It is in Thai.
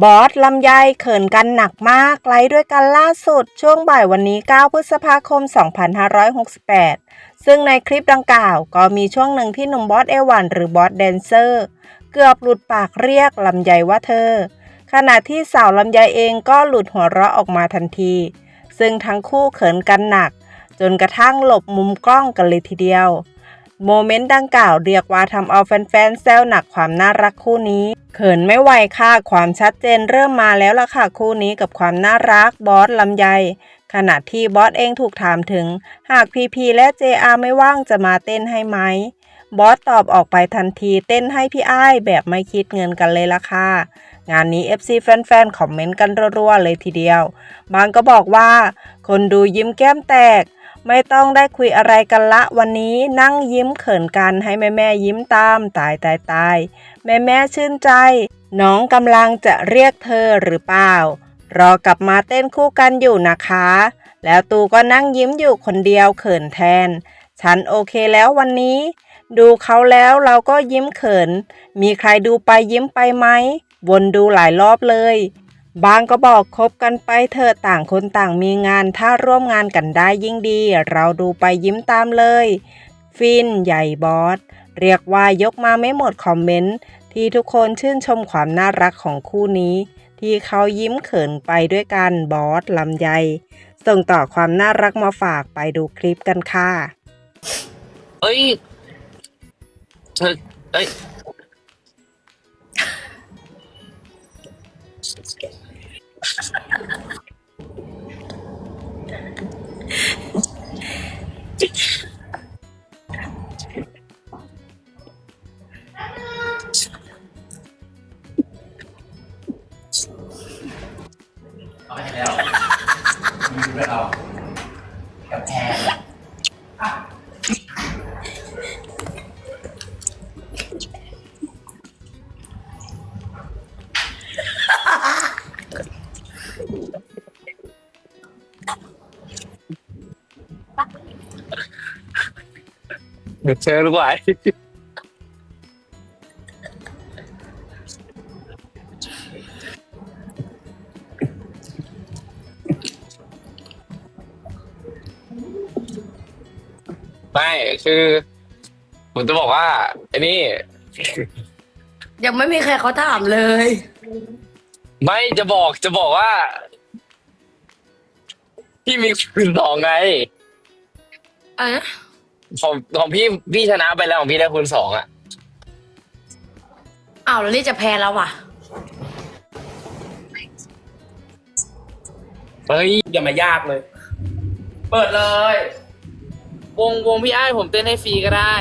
บอสลำไยเขินกันหนักมากไลฟ์ด้วยกันล่าสุด ช่วงบ่ายวันนี้ 9 พฤษภาคม 2568 ซึ่งในคลิปดังกล่าวก็มีช่วงหนึ่งที่หนุ่มบอสเอวันหรือบอสแดนเซอร์ เกือบหลุดปากเรียกลำไยว่าเธอ ขณะที่สาวลำไยเองก็หลุดหัวเราะออกมาทันที ซึ่งทั้งคู่เขินกันหนัก จนกระทั่งหลบมุมกล้องกันเลยทีเดียว โมเมนต์ดังกล่าวเรียกว่าทำเอาแฟนๆแซวหนักความน่ารักคู่นี้ เขินไม่ไหวค่ะ ความชัดเจนเริ่มมาแล้วล่ะค่ะ คู่นี้กับความน่ารักบอสลำไย ขณะที่บอสเองถูกถามถึง หากพีพีและเจอาไม่ว่างจะมาเต้นให้ไหม บอสตอบออกไปทันทีเต้นให้พี่อ้ายแบบไม่คิดเงินกันเลยล่ะค่ะ งานนี้ FC แฟนๆคอมเมนต์กันรัวๆเลยทีเดียว บางก็บอกว่า คนดูยิ้มแก้มแตก ไม่ต้องได้คุยอะไรกันละวันนี้นั่งยิ้มเขินกันให้แม่แม่ยิ้มตามตายตายตายแม่แม่ชื่นใจ น้องกำลังจะเรียกเธอหรือเปล่า รอกลับมาเต้นคู่กันอยู่นะคะ แล้วตูก็นั่งยิ้มอยู่คนเดียวเขินแทน ฉันโอเคแล้ววันนี้ ดูเขาแล้วเราก็ยิ้มเขิน มีใครดูไปยิ้มไปไหมวนดูหลายรอบเลย บางก็บอกคบกันไปเถอะต่างคนต่างมีงานถ้าร่วมงานกันได้ยิ่งดี เราดูไปยิ้มตามเลย ฟินใหญ่บอส เรียกว่ายกมาไม่หมดคอมเมนต์ที่ทุกคนชื่นชมความน่ารักของคู่นี้ ที่เขายิ้มเขินไปด้วยกันบอสลำไย ส่งต่อความน่ารักมาฝากไปดูคลิปกันค่ะ เอ้ยเธอเอ้ย เอาไปให้แล้วมีด้วยเอากับแพรเดี๋ยวเจอรู้ไหม ไม่คือ ผมจะบอกว่าไอ้นี่ ยังไม่มีใครเขาถามเลย ไม่จะบอกจะบอกว่า พี่มีคืนสองไงอะนะของของพี่พี่ชนะไปแล้วของพี่ได้คูณสองอะอ้าวแล้วนี่จะแพ้แล้วอะ เฮ้ยอย่ามายากเลย เปิดเลย วงวงพี่ไอ้ายผมเต้นให้ฟรีก็ได้